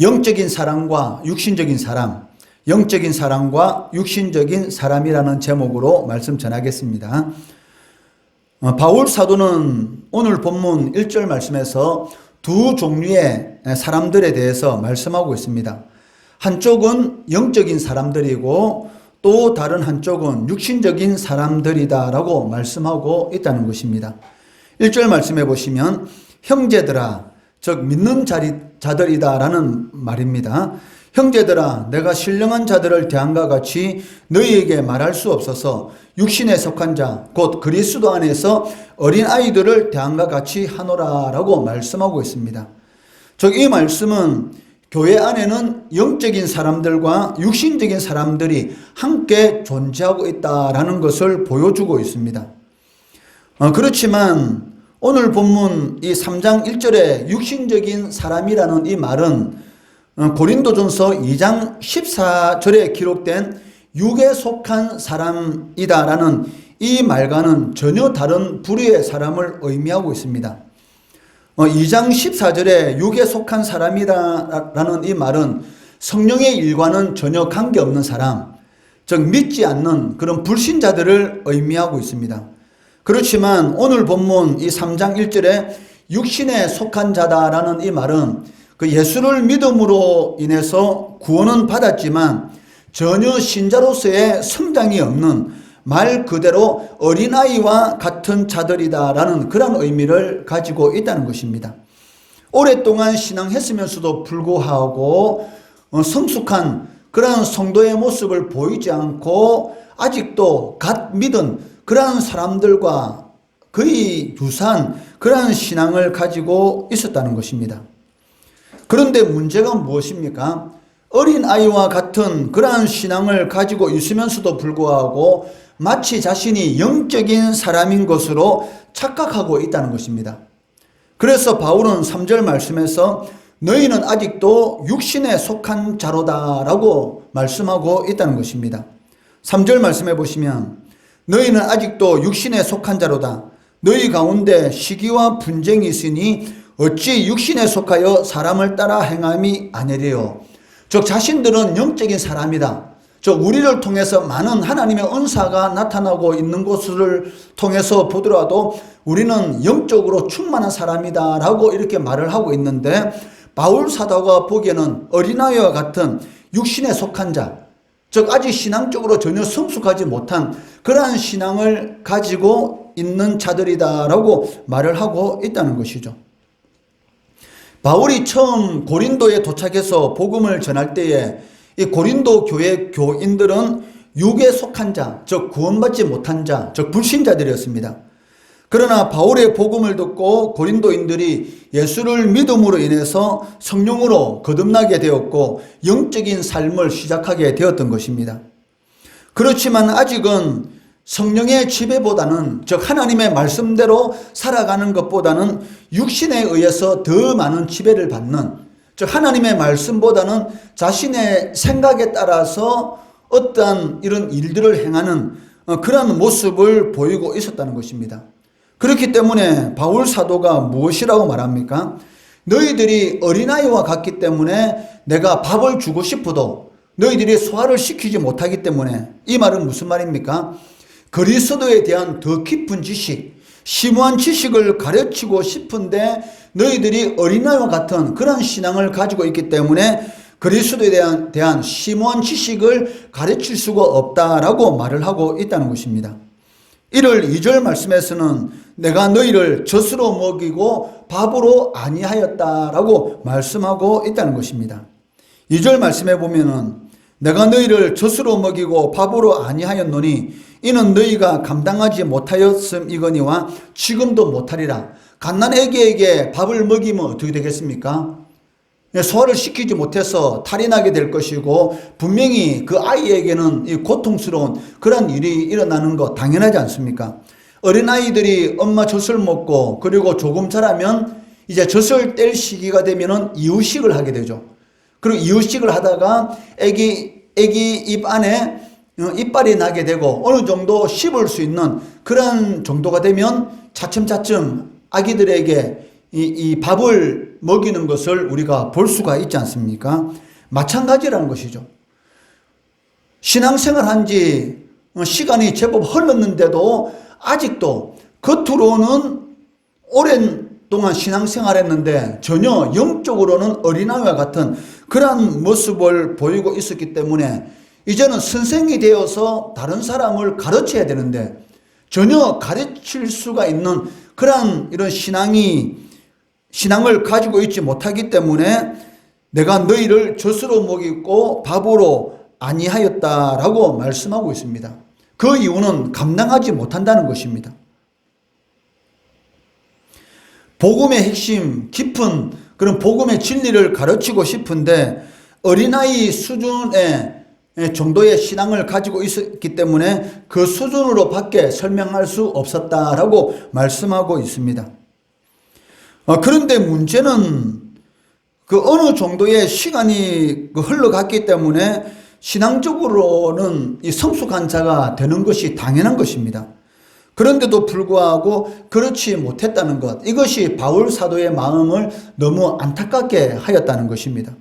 영적인 사람과 육신적인 사람, 영적인 사람과 육신적인 사람이라는 제목으로 말씀 전하겠습니다. 어, 바울 사도는 오늘 본문 1절 말씀에서 두 종류의 사람들에 대해서 말씀하고 있습니다. 한쪽은 영적인 사람들이고 또 다른 한쪽은 육신적인 사람들이다라고 말씀하고 있다는 것입니다. 1절 말씀해 보시면 형제들아 즉 믿는 자리, 자들이다라는 말입니다. 형제들아 내가 신령한 자들을 대함과 같이 너희에게 말할 수 없어서 육신에 속한 자 곧 그리스도 안에서 어린 아이들을 대함과 같이 하노라라고 말씀하고 있습니다. 즉 이 말씀은 교회 안에는 영적인 사람들과 육신적인 사람들이 함께 존재하고 있다라는 것을 보여주고 있습니다. 어, 그렇지만 오늘 본문 이 3장 1절에 육신적인 사람이라는 이 말은 어, 고린도전서 2장 14절에 기록된 육에 속한 사람이다라는 이 말과는 전혀 다른 부류의 사람을 의미하고 있습니다. 2장 어, 14절에 육에 속한 사람이라는 이 말은 성령의 일과는 전혀 관계없는 사람, 즉 믿지 않는 그런 불신자들을 의미하고 있습니다. 그렇지만 오늘 본문 이 3장 1절에 육신에 속한 자다라는 이 말은 그 예수를 믿음으로 인해서 구원은 받았지만 전혀 신자로서의 성장이 없는 말 그대로 어린아이와 같은 자들이다라는 그런 의미를 가지고 있다는 것입니다. 오랫동안 신앙했으면서도 불구하고 어, 성숙한 그런 성도의 모습을 보이지 않고 아직도 갓 믿은 그러한 사람들과 거의 유사한 그러한 신앙을 가지고 있었다는 것입니다. 그런데 문제가 무엇입니까? 어린 아이와 같은 그러한 신앙을 가지고 있으면서도 불구하고 마치 자신이 영적인 사람인 것으로 착각하고 있다는 것입니다. 그래서 바울은 3절 말씀에서 너희는 아직도 육신에 속한 자로다라고 말씀하고 있다는 것입니다. 3절 말씀해 보시면 너희는 아직도 육신에 속한 자로다. 너희 가운데 시기와 분쟁이 있으니 어찌 육신에 속하여 사람을 따라 행함이 아니래요. 즉 자신들은 영적인 사람이다. 저 우리를 통해서 많은 하나님의 은사가 나타나고 있는 것을 통해서 보더라도 우리는 영적으로 충만한 사람이다라고 이렇게 말을 하고 있는데 바울 사도가 보기에는 어린아이와 같은 육신에 속한 자, 즉 아직 신앙적으로 전혀 성숙하지 못한 그러한 신앙을 가지고 있는 자들이다라고 말을 하고 있다는 것이죠. 바울이 처음 고린도에 도착해서 복음을 전할 때에 이 고린도 교회 교인들은 육에 속한 자, 즉 구원받지 못한 자, 즉 불신자들이었습니다. 그러나 바울의 복음을 듣고 고린도인들이 예수를 믿음으로 인해서 성령으로 거듭나게 되었고 영적인 삶을 시작하게 되었던 것입니다. 그렇지만 아직은 성령의 지배보다는 즉 하나님의 말씀대로 살아가는 것보다는 육신에 의해서 더 많은 지배를 받는 즉 하나님의 말씀보다는 자신의 생각에 따라서 어떠한 이런 일들을 행하는 어, 그런 모습을 보이고 있었다는 것입니다. 그렇기 때문에 바울 사도가 무엇이라고 말합니까? 너희들이 어린아이와 같기 때문에 내가 밥을 주고 싶어도 너희들이 소화를 시키지 못하기 때문에 이 말은 무슨 말입니까? 그리스도에 대한 더 깊은 지식, 심오한 지식을 가르치고 싶은데 너희들이 어린아이와 같은 그런 신앙을 가지고 있기 때문에 그리스도에 대한, 대한 심오한 지식을 가르칠 수가 없다라고 말을 하고 있다는 것입니다. 1월 2절 말씀에서는 내가 너희를 젖으로 먹이고 밥으로 아니하였다라고 말씀하고 있다는 것입니다. 2절 말씀해 보면은 내가 너희를 젖으로 먹이고 밥으로 아니하였노니 이는 너희가 감당하지 못하였음 이거니와 지금도 못하리라. 갓난 애기에게 밥을 먹이면 어떻게 되겠습니까? 소화를 시키지 못해서 탈이 나게 될 것이고 분명히 그 아이에게는 고통스러운 그런 일이 일어나는 거 당연하지 않습니까? 어린아이들이 엄마 젖을 먹고 그리고 조금 자라면 이제 젖을 뗄 시기가 되면은 이유식을 하게 되죠. 그리고 이유식을 하다가 애기, 애기 입 안에 어, 이빨이 나게 되고 어느 정도 씹을 수 있는 그런 정도가 되면 차츰차츰 아기들에게 이, 이 밥을 먹이는 것을 우리가 볼 수가 있지 않습니까? 마찬가지라는 것이죠. 신앙생활 한 지 시간이 제법 흘렀는데도 아직도 겉으로는 오랜 동안 신앙생활 했는데 전혀 영적으로는 어린아이와 같은 그러한 모습을 보이고 있었기 때문에 이제는 선생이 되어서 다른 사람을 가르쳐야 되는데 전혀 가르칠 수가 있는 그러한 이런 신앙이 신앙을 가지고 있지 못하기 때문에 내가 너희를 젖으로 먹이고 밥으로 아니하였다라고 말씀하고 있습니다. 그 이유는 감당하지 못한다는 것입니다. 복음의 핵심, 깊은 그런 복음의 진리를 가르치고 싶은데 어린아이 수준의 정도의 신앙을 가지고 있었기 때문에 그 수준으로 밖에 설명할 수 없었다라고 말씀하고 있습니다. 어, 그런데 문제는 그 어느 정도의 시간이 그 흘러갔기 때문에 신앙적으로는 이 성숙한 자가 되는 것이 당연한 것입니다. 그런데도 불구하고 그렇지 못했다는 것. 이것이 바울 사도의 마음을 너무 안타깝게 하였다는 것입니다.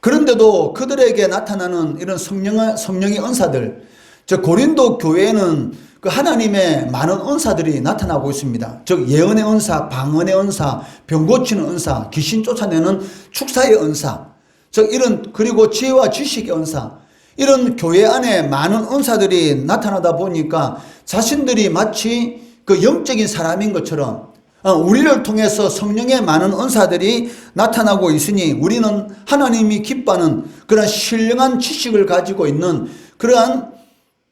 그런데도 그들에게 나타나는 이런 성령, 성령의 은사들, 저 고린도 교회에는 그 하나님의 많은 은사들이 나타나고 있습니다. 즉, 예언의 은사, 방언의 은사, 병 고치는 은사, 귀신 쫓아내는 축사의 은사, 즉, 이런, 그리고 지혜와 지식의 은사, 이런 교회 안에 많은 은사들이 나타나다 보니까 자신들이 마치 그 영적인 사람인 것처럼 어, 우리를 통해서 성령의 많은 은사들이 나타나고 있으니 우리는 하나님이 기뻐하는 그런 신령한 지식을 가지고 있는 그러한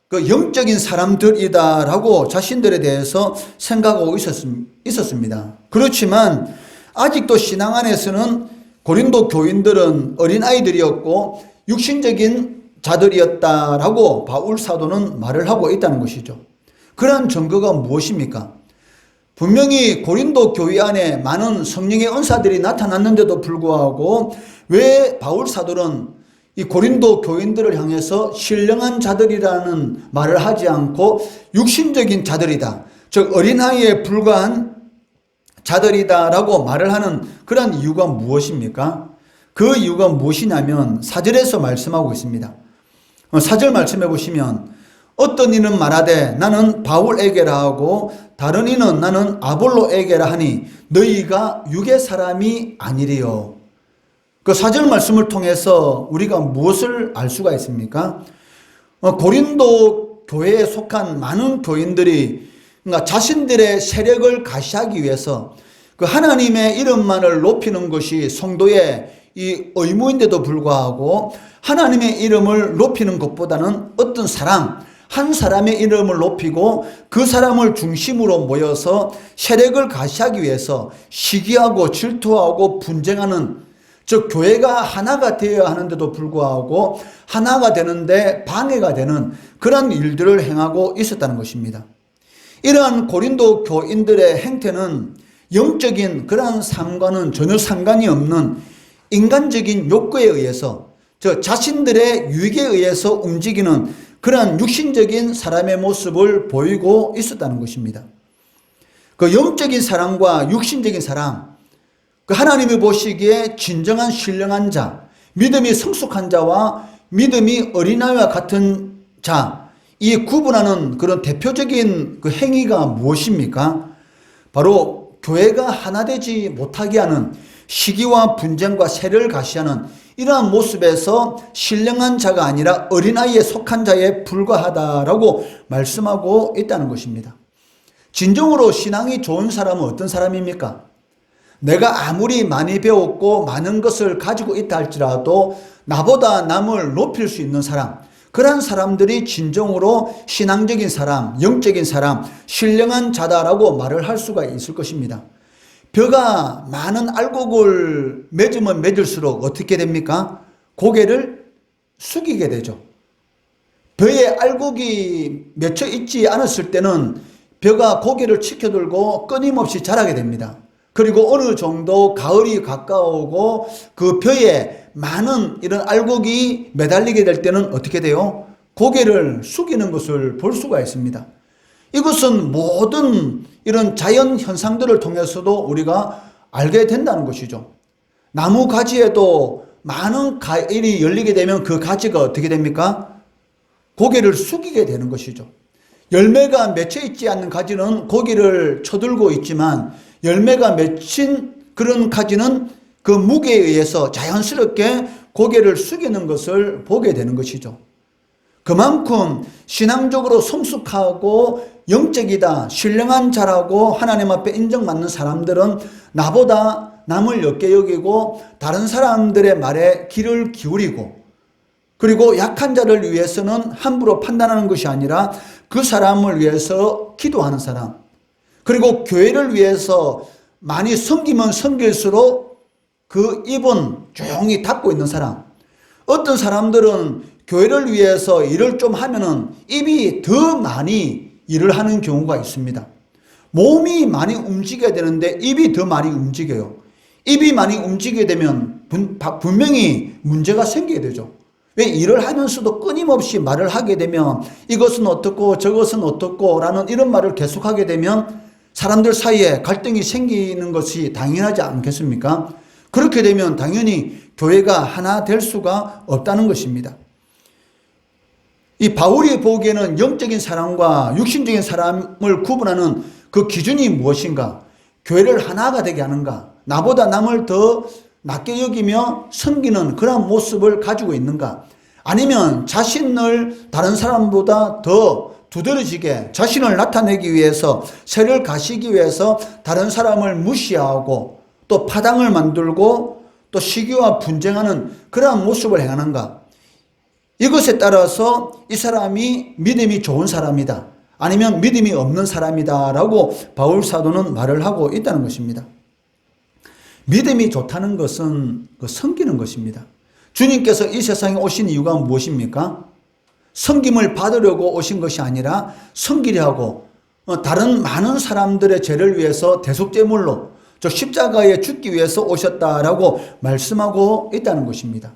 그 영적인 사람들이다라고 자신들에 대해서 생각하고 있었습니다. 그렇지만 아직도 신앙 안에서는 고린도 교인들은 어린아이들이었고 육신적인 자들이었다라고 바울 사도는 말을 하고 있다는 것이죠. 그러한 증거가 무엇입니까? 분명히 고린도 교회 안에 많은 성령의 은사들이 나타났는데도 불구하고 왜 바울 사도는 이 고린도 교인들을 향해서 신령한 자들이라는 말을 하지 않고 육신적인 자들이다. 즉 어린아이에 불과한 자들이다라고 말을 하는 그런 이유가 무엇입니까? 그 이유가 무엇이냐면 사절에서 말씀하고 있습니다. 어, 사절 말씀해 보시면 어떤 이는 말하되 나는 바울에게라 하고 다른 이는 나는 아볼로에게라 하니 너희가 육의 사람이 아니리요. 그 사절 말씀을 통해서 우리가 무엇을 알 수가 있습니까? 어, 고린도 교회에 속한 많은 교인들이 그러니까 자신들의 세력을 가시하기 위해서 그 하나님의 이름만을 높이는 것이 성도의 이 의무인데도 불구하고 하나님의 이름을 높이는 것보다는 어떤 사람, 한 사람의 이름을 높이고 그 사람을 중심으로 모여서 세력을 가시하기 위해서 시기하고 질투하고 분쟁하는 즉 교회가 하나가 되어야 하는데도 불구하고 하나가 되는데 방해가 되는 그런 일들을 행하고 있었다는 것입니다. 이러한 고린도 교인들의 행태는 영적인 그러한 상관은 전혀 상관이 없는 인간적인 욕구에 의해서 저 자신들의 유익에 의해서 움직이는 그러한 육신적인 사람의 모습을 보이고 있었다는 것입니다. 그 영적인 사람과 육신적인 사람, 그 하나님이 보시기에 진정한 신령한 자, 믿음이 성숙한 자와 믿음이 어린아이와 같은 자, 이 구분하는 그런 대표적인 그 행위가 무엇입니까? 바로 교회가 하나 되지 못하게 하는 시기와 분쟁과 세를 가시하는 이러한 모습에서 신령한 자가 아니라 어린아이에 속한 자에 불과하다라고 말씀하고 있다는 것입니다. 진정으로 신앙이 좋은 사람은 어떤 사람입니까? 내가 아무리 많이 배웠고 많은 것을 가지고 있다 할지라도 나보다 남을 높일 수 있는 사람, 그러한 사람들이 진정으로 신앙적인 사람, 영적인 사람, 신령한 자다라고 말을 할 수가 있을 것입니다. 벼가 많은 알곡을 맺으면 맺을수록 어떻게 됩니까? 고개를 숙이게 되죠. 벼에 알곡이 맺혀 있지 않았을 때는 벼가 고개를 치켜들고 끊임없이 자라게 됩니다. 그리고 어느 정도 가을이 가까우고 그 벼에 많은 이런 알곡이 매달리게 될 때는 어떻게 돼요? 고개를 숙이는 것을 볼 수가 있습니다. 이것은 모든 이런 자연 현상들을 통해서도 우리가 알게 된다는 것이죠. 나무 가지에도 많은 과일이 열리게 되면 그 가지가 어떻게 됩니까? 고개를 숙이게 되는 것이죠. 열매가 맺혀 있지 않는 가지는 고개를 쳐들고 있지만 열매가 맺힌 그런 가지는 그 무게에 의해서 자연스럽게 고개를 숙이는 것을 보게 되는 것이죠. 그만큼 신앙적으로 성숙하고 영적이다, 신령한 자라고 하나님 앞에 인정받는 사람들은 나보다 남을 옅게 여기고 다른 사람들의 말에 귀를 기울이고 그리고 약한 자를 위해서는 함부로 판단하는 것이 아니라 그 사람을 위해서 기도하는 사람. 그리고 교회를 위해서 많이 섬기면 섬길수록 그 입은 조용히 닫고 있는 사람. 어떤 사람들은 교회를 위해서 일을 좀 하면은 입이 더 많이 일을 하는 경우가 있습니다. 몸이 많이 움직여야 되는데 입이 더 많이 움직여요. 입이 많이 움직이게 되면 분, 분명히 문제가 생기게 되죠. 왜 일을 하면서도 끊임없이 말을 하게 되면 이것은 어떻고 저것은 어떻고 라는 이런 말을 계속하게 되면 사람들 사이에 갈등이 생기는 것이 당연하지 않겠습니까? 그렇게 되면 당연히 교회가 하나 될 수가 없다는 것입니다. 이 바울이 보기에는 영적인 사람과 육신적인 사람을 구분하는 그 기준이 무엇인가? 교회를 하나가 되게 하는가? 나보다 남을 더 낮게 여기며 섬기는 그런 모습을 가지고 있는가? 아니면 자신을 다른 사람보다 더 두드러지게 자신을 나타내기 위해서 세를 가시기 위해서 다른 사람을 무시하고 또 파당을 만들고 또 시기와 분쟁하는 그러한 모습을 행하는가? 이것에 따라서 이 사람이 믿음이 좋은 사람이다. 아니면 믿음이 없는 사람이다. 라고 바울 사도는 말을 하고 있다는 것입니다. 믿음이 좋다는 것은 그 섬기는 것입니다. 주님께서 이 세상에 오신 이유가 무엇입니까? 섬김을 받으려고 오신 것이 아니라 섬기려 하고 어, 다른 많은 사람들의 죄를 위해서 대속제물로 저 십자가에 죽기 위해서 오셨다라고 말씀하고 있다는 것입니다.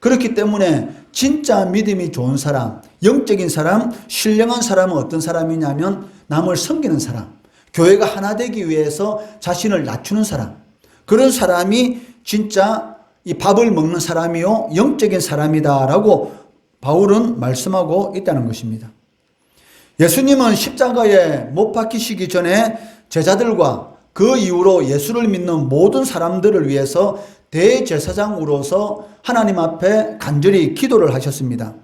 그렇기 때문에 진짜 믿음이 좋은 사람, 영적인 사람, 신령한 사람은 어떤 사람이냐면 남을 섬기는 사람, 교회가 하나 되기 위해서 자신을 낮추는 사람, 그런 사람이 진짜 이 밥을 먹는 사람이요, 영적인 사람이다라고 바울은 말씀하고 있다는 것입니다. 예수님은 십자가에 못 박히시기 전에 제자들과 그 이후로 예수를 믿는 모든 사람들을 위해서 대제사장으로서 하나님 앞에 간절히 기도를 하셨습니다.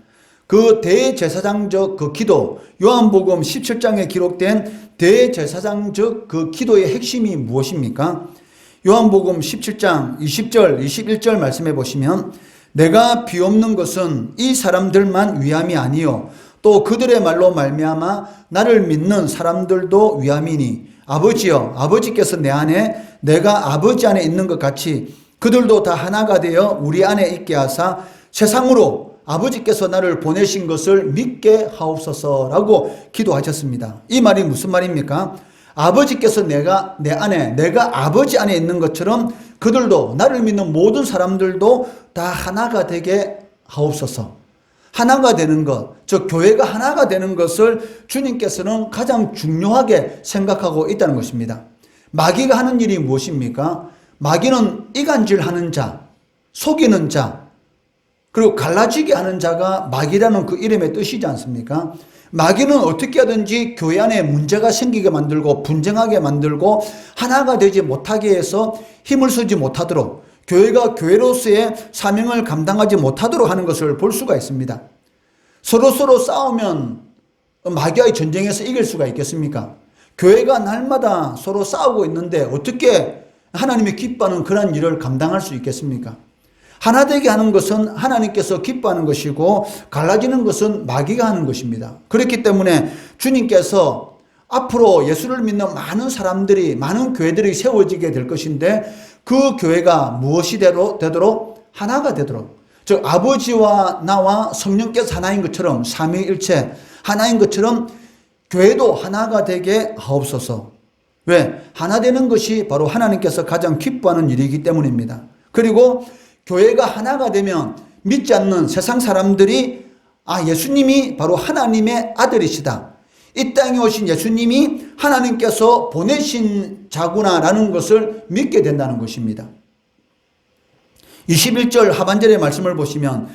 그 대제사장적 그 기도, 요한복음 17장에 기록된 대제사장적 그 기도의 핵심이 무엇입니까? 요한복음 17장 20절, 21절 말씀해 보시면 내가 비옵는 것은 이 사람들만 위함이 아니요 또 그들의 말로 말미암아 나를 믿는 사람들도 위함이니 아버지여 아버지께서 내 안에 내가 아버지 안에 있는 것 같이 그들도 다 하나가 되어 우리 안에 있게 하사 세상으로 아버지께서 나를 보내신 것을 믿게 하옵소서라고 기도하셨습니다. 이 말이 무슨 말입니까? 아버지께서 내가 내 안에 내가 아버지 안에 있는 것처럼 그들도 나를 믿는 모든 사람들도 다 하나가 되게 하옵소서. 하나가 되는 것, 즉 교회가 하나가 되는 것을 주님께서는 가장 중요하게 생각하고 있다는 것입니다. 마귀가 하는 일이 무엇입니까? 마귀는 이간질하는 자, 속이는 자, 그리고 갈라지게 하는 자가 마귀라는 그 이름의 뜻이지 않습니까? 마귀는 어떻게 하든지 교회 안에 문제가 생기게 만들고 분쟁하게 만들고 하나가 되지 못하게 해서 힘을 쓰지 못하도록 교회가 교회로서의 사명을 감당하지 못하도록 하는 것을 볼 수가 있습니다. 서로 서로 싸우면 마귀와의 전쟁에서 이길 수가 있겠습니까? 교회가 날마다 서로 싸우고 있는데 어떻게 하나님이 기뻐하는 그런 일을 감당할 수 있겠습니까? 하나 되게 하는 것은 하나님께서 기뻐하는 것이고 갈라지는 것은 마귀가 하는 것입니다. 그렇기 때문에 주님께서 앞으로 예수를 믿는 많은 사람들이 많은 교회들이 세워지게 될 것인데 그 교회가 무엇이 되도록 하나가 되도록 즉 아버지와 나와 성령께서 하나인 것처럼 삼위일체 하나인 것처럼 교회도 하나가 되게 하옵소서. 왜? 하나 되는 것이 바로 하나님께서 가장 기뻐하는 일이기 때문입니다. 그리고 교회가 하나가 되면 믿지 않는 세상 사람들이 아, 예수님이 바로 하나님의 아들이시다. 이 땅에 오신 예수님이 하나님께서 보내신 자구나라는 것을 믿게 된다는 것입니다. 21절 하반절의 말씀을 보시면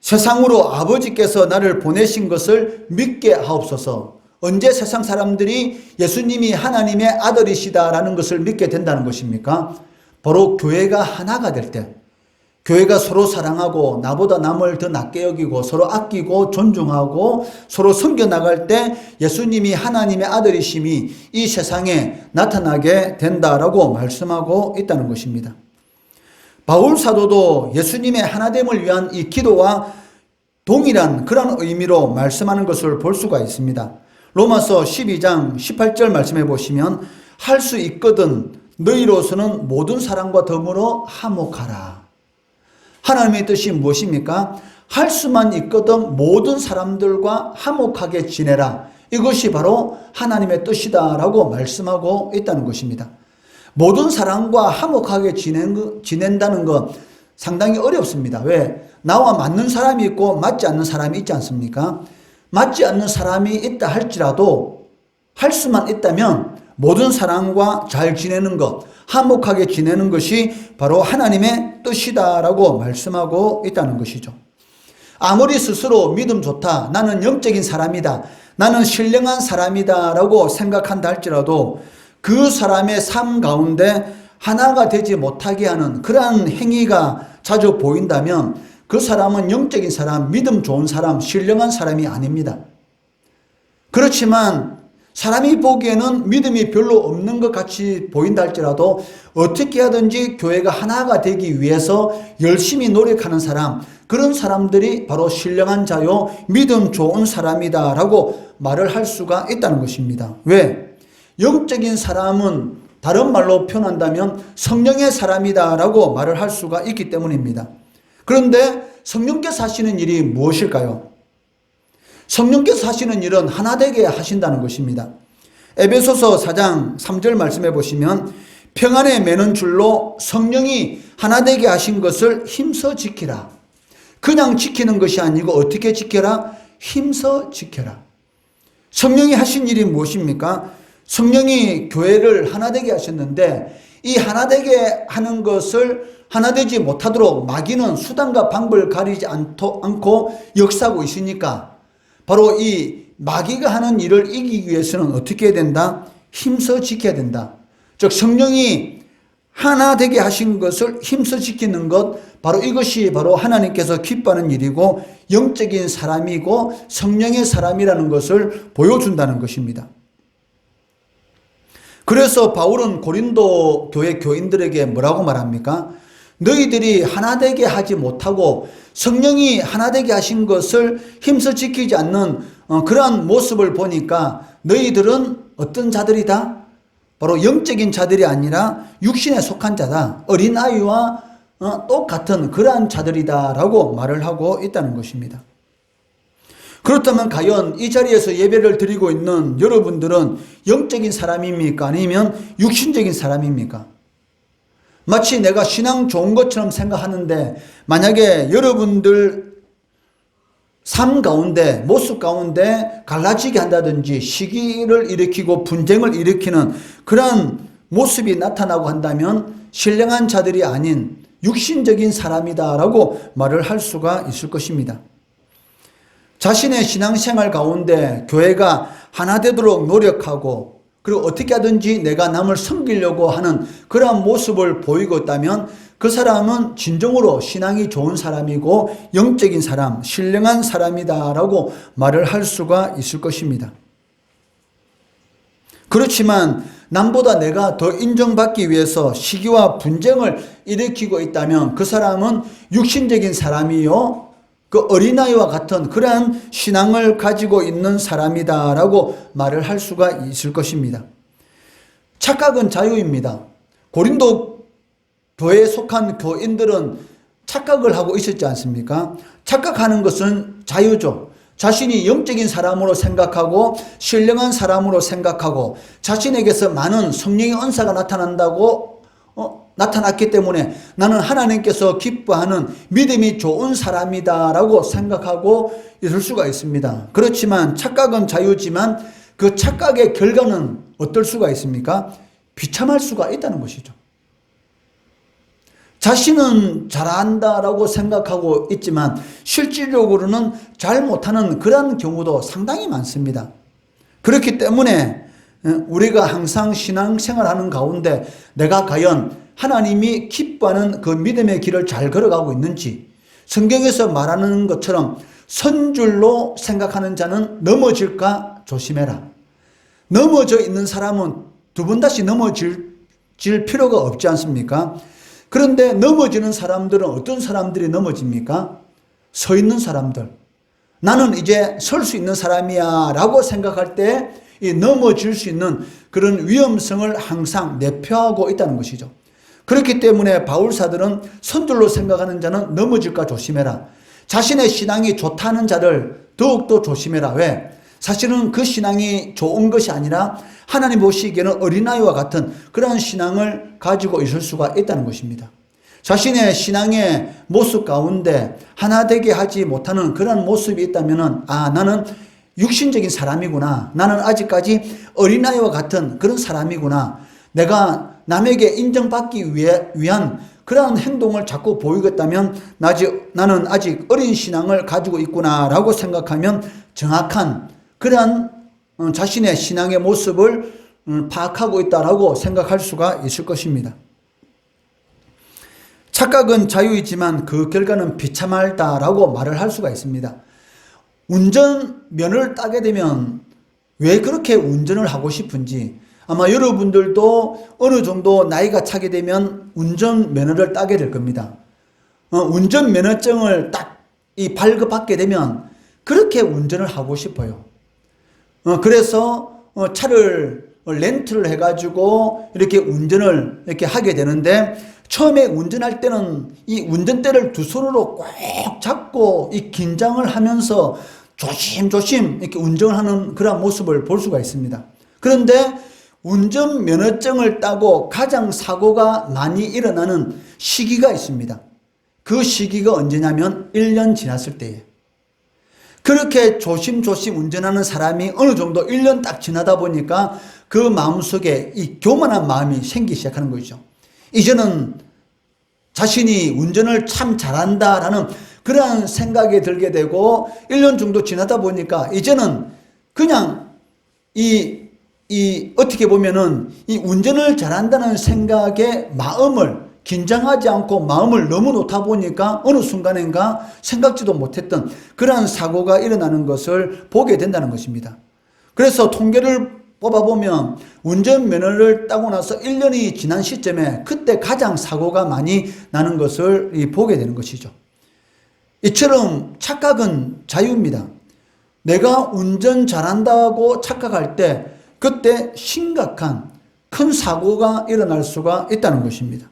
세상으로 아버지께서 나를 보내신 것을 믿게 하옵소서. 언제 세상 사람들이 예수님이 하나님의 아들이시다라는 것을 믿게 된다는 것입니까? 바로 교회가 하나가 될 때, 교회가 서로 사랑하고 나보다 남을 더 낮게 여기고 서로 아끼고 존중하고 서로 섬겨 나갈 때 예수님이 하나님의 아들이심이 이 세상에 나타나게 된다라고 말씀하고 있다는 것입니다. 바울 사도도 예수님의 하나됨을 위한 이 기도와 동일한 그런 의미로 말씀하는 것을 볼 수가 있습니다. 로마서 12장 18절 말씀해 보시면 할 수 있거든 너희로서는 모든 사람과 더불어 화목하라. 하나님의 뜻이 무엇입니까? 할 수만 있거든 모든 사람들과 화목하게 지내라. 이것이 바로 하나님의 뜻이다라고 말씀하고 있다는 것입니다. 모든 사람과 화목하게 지낸, 지낸다는 것 상당히 어렵습니다. 왜? 나와 맞는 사람이 있고 맞지 않는 사람이 있지 않습니까? 맞지 않는 사람이 있다 할지라도 할 수만 있다면 모든 사람과 잘 지내는 것, 화목하게 지내는 것이 바로 하나님의 뜻이다라고 말씀하고 있다는 것이죠. 아무리 스스로 믿음 좋다, 나는 영적인 사람이다, 나는 신령한 사람이다 라고 생각한다 할지라도 그 사람의 삶 가운데 하나가 되지 못하게 하는 그러한 행위가 자주 보인다면 그 사람은 영적인 사람, 믿음 좋은 사람, 신령한 사람이 아닙니다. 그렇지만 사람이 보기에는 믿음이 별로 없는 것 같이 보인다 할지라도 어떻게 하든지 교회가 하나가 되기 위해서 열심히 노력하는 사람, 그런 사람들이 바로 신령한 자요, 믿음 좋은 사람이다 라고 말을 할 수가 있다는 것입니다. 왜? 영적인 사람은 다른 말로 표현한다면 성령의 사람이다 라고 말을 할 수가 있기 때문입니다. 그런데 성령께서 하시는 일이 무엇일까요? 성령께서 하시는 일은 하나 되게 하신다는 것입니다. 에베소서 4장 3절 말씀해 보시면 평안에 매는 줄로 성령이 하나 되게 하신 것을 힘써 지키라. 그냥 지키는 것이 아니고 어떻게 지켜라? 힘써 지켜라. 성령이 하신 일이 무엇입니까? 성령이 교회를 하나 되게 하셨는데 이 하나 되게 하는 것을 하나 되지 못하도록 마귀는 수단과 방법을 가리지 않고 역사하고 있으니까 바로 이 마귀가 하는 일을 이기기 위해서는 어떻게 해야 된다? 힘써 지켜야 된다. 즉 성령이 하나 되게 하신 것을 힘써 지키는 것 바로 이것이 바로 하나님께서 기뻐하는 일이고 영적인 사람이고 성령의 사람이라는 것을 보여준다는 것입니다. 그래서 바울은 고린도 교회 교인들에게 뭐라고 말합니까? 너희들이 하나 되게 하지 못하고 성령이 하나 되게 하신 것을 힘써 지키지 않는 어, 그러한 모습을 보니까 너희들은 어떤 자들이다? 바로 영적인 자들이 아니라 육신에 속한 자다. 어린아이와 어, 똑같은 그러한 자들이다라고 말을 하고 있다는 것입니다. 그렇다면 과연 이 자리에서 예배를 드리고 있는 여러분들은 영적인 사람입니까? 아니면 육신적인 사람입니까? 마치 내가 신앙 좋은 것처럼 생각하는데 만약에 여러분들 삶 가운데 모습 가운데 갈라지게 한다든지 시기를 일으키고 분쟁을 일으키는 그런 모습이 나타나고 한다면 신령한 자들이 아닌 육신적인 사람이다라고 말을 할 수가 있을 것입니다. 자신의 신앙생활 가운데 교회가 하나 되도록 노력하고 그리고 어떻게 하든지 내가 남을 섬기려고 하는 그러한 모습을 보이고 있다면 그 사람은 진정으로 신앙이 좋은 사람이고 영적인 사람, 신령한 사람이다라고 말을 할 수가 있을 것입니다. 그렇지만 남보다 내가 더 인정받기 위해서 시기와 분쟁을 일으키고 있다면 그 사람은 육신적인 사람이요. 그 어린아이와 같은 그러한 신앙을 가지고 있는 사람이다라고 말을 할 수가 있을 것입니다. 착각은 자유입니다. 고린도 교회에 속한 교인들은 착각을 하고 있었지 않습니까? 착각하는 것은 자유죠. 자신이 영적인 사람으로 생각하고 신령한 사람으로 생각하고 자신에게서 많은 성령의 은사가 나타난다고 어, 나타났기 때문에 나는 하나님께서 기뻐하는 믿음이 좋은 사람이다라고 생각하고 있을 수가 있습니다. 그렇지만 착각은 자유지만 그 착각의 결과는 어떨 수가 있습니까? 비참할 수가 있다는 것이죠. 자신은 잘한다라고 생각하고 있지만 실질적으로는 잘 못하는 그런 경우도 상당히 많습니다. 그렇기 때문에 어, 우리가 항상 신앙생활하는 가운데 내가 과연 하나님이 기뻐하는 그 믿음의 길을 잘 걸어가고 있는지 성경에서 말하는 것처럼 선줄로 생각하는 자는 넘어질까 조심해라. 넘어져 있는 사람은 두 번 다시 넘어질 필요가 없지 않습니까? 그런데 넘어지는 사람들은 어떤 사람들이 넘어집니까? 서 있는 사람들. 나는 이제 설 수 있는 사람이야 라고 생각할 때 이 넘어질 수 있는 그런 위험성을 항상 내표하고 있다는 것이죠. 그렇기 때문에 바울사들은 선들로 생각하는 자는 넘어질까 조심해라. 자신의 신앙이 좋다는 자를 더욱더 조심해라. 왜? 사실은 그 신앙이 좋은 것이 아니라 하나님 보시기에는 어린아이와 같은 그러한 신앙을 가지고 있을 수가 있다는 것입니다. 자신의 신앙의 모습 가운데 하나 되게 하지 못하는 그런 모습이 있다면 아, 나는 육신적인 사람이구나. 나는 아직까지 어린아이와 같은 그런 사람이구나. 내가 남에게 인정받기 위해, 위한 그러한 행동을 자꾸 보이겠다면 나는 아직 어린 신앙을 가지고 있구나라고 생각하면 정확한 그러한 어, 자신의 신앙의 모습을 음, 파악하고 있다라고 생각할 수가 있을 것입니다. 착각은 자유이지만 그 결과는 비참하다라고 말을 할 수가 있습니다. 운전면허를 따게 되면 왜 그렇게 운전을 하고 싶은지 아마 여러분들도 어느 정도 나이가 차게 되면 운전면허를 따게 될 겁니다. 어, 운전면허증을 딱 이 발급받게 되면 그렇게 운전을 하고 싶어요. 어, 그래서 어, 차를 렌트를 해가지고 이렇게 운전을 이렇게 하게 되는데 처음에 운전할 때는 이 운전대를 두 손으로 꼭 잡고 이 긴장을 하면서 조심조심 이렇게 운전을 하는 그런 모습을 볼 수가 있습니다. 그런데 운전 면허증을 따고 가장 사고가 많이 일어나는 시기가 있습니다. 그 시기가 언제냐면 1년 지났을 때예요. 그렇게 조심조심 운전하는 사람이 어느 정도 1년 딱 지나다 보니까 그 마음속에 이 교만한 마음이 생기기 시작하는 거죠. 이제는 자신이 운전을 참 잘한다라는 그러한 생각이 들게 되고 1년 정도 지나다 보니까 이제는 그냥 이, 이, 어떻게 보면은 이 운전을 잘한다는 생각에 마음을 긴장하지 않고 마음을 너무 놓다 보니까 어느 순간인가 생각지도 못했던 그러한 사고가 일어나는 것을 보게 된다는 것입니다. 그래서 통계를 뽑아보면 운전면허를 따고 나서 1년이 지난 시점에 그때 가장 사고가 많이 나는 것을 보게 되는 것이죠. 이처럼 착각은 자유입니다. 내가 운전 잘한다고 착각할 때 그때 심각한 큰 사고가 일어날 수가 있다는 것입니다.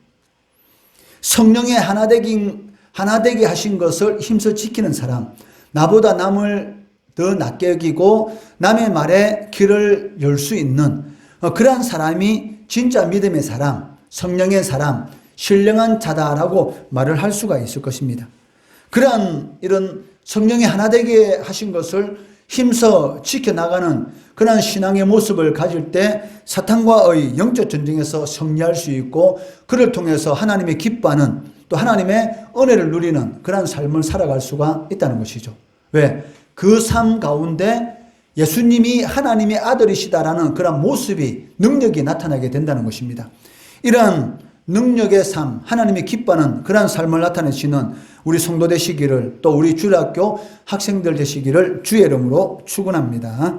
성령의 하나되기, 하나되게 하신 것을 힘써 지키는 사람, 나보다 남을 더 낫게 여기고 남의 말에 귀를 열 수 있는 어, 그러한 사람이 진짜 믿음의 사람, 성령의 사람, 신령한 자다라고 말을 할 수가 있을 것입니다. 그러한 이런 성령이 하나 되게 하신 것을 힘써 지켜나가는 그러한 신앙의 모습을 가질 때 사탄과의 영적 전쟁에서 승리할 수 있고 그를 통해서 하나님의 기뻐하는 또 하나님의 은혜를 누리는 그러한 삶을 살아갈 수가 있다는 것이죠. 왜? 그 삶 가운데 예수님이 하나님의 아들이시다라는 그런 모습이 능력이 나타나게 된다는 것입니다. 이러한 능력의 삶, 하나님이 기뻐하는 그러한 삶을 나타내시는 우리 성도 되시기를 또 우리 주일학교 학생들 되시기를 주의 이름으로 축원합니다.